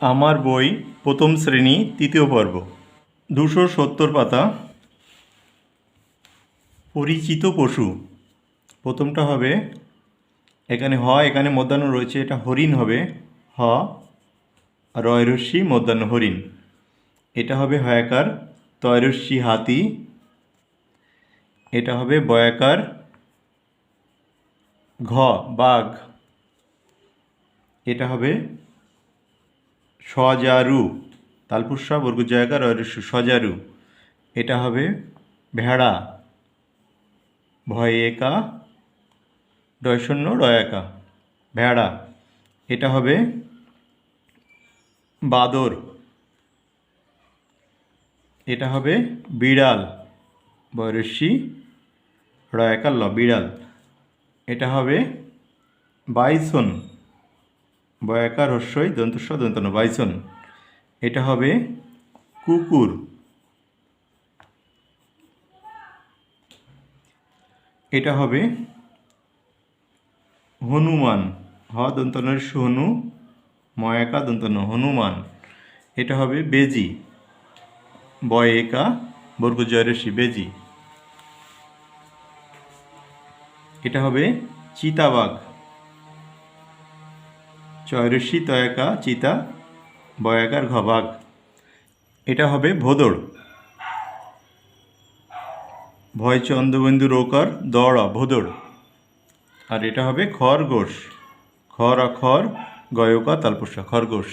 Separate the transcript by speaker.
Speaker 1: আমার বই প্রথম শ্রেণি, তৃতীয় পর্ব। দুশো সত্তর পাতা। পরিচিত পশু। প্রথমটা হবে, এখানে হ, এখানে মধ্যাহ্ন রয়েছে, এটা হরিণ হবে। হ রয়রস্যি মধ্যাহ্ন হরিণ। এটা হবে হয়াকার তয়রস্যি হাতি। এটা হবে বয়াকার, ঘ, বাঘ। এটা হবে সজারু তালপুষা বর্গ জায়গা রয়রস্যু সজারু। এটা হবে ভেড়া। ভয় একা ডয়শূন্য রয়াকা। ভেড়া। এটা হবে বাদর। এটা হবে বিড়াল। বয়রস্যি রয়াকার ল বিড়াল। এটা হবে বাইসন। বয়াকার হস্যই দন্তস্ব দন্তন বাইসন এটা হবে কুকুর। এটা হবে হনুমান। হ দন্তনের হনু ময়াকা দন্তন, হনুমান। এটা হবে বেজি। বয়েকা বর্গ জয়রসি বেজি। এটা হবে চিতাবাঘ। চয়রসি তয়াকা চিতা বয়াকার ঘবাগ। এটা হবে ভোদড় ভয় চন্দ্রবিন্দু রোকার দড় ভোদড় আর এটা হবে খরগোশ। খর অক্ষর গয়কা তালপোষা, খরগোশ।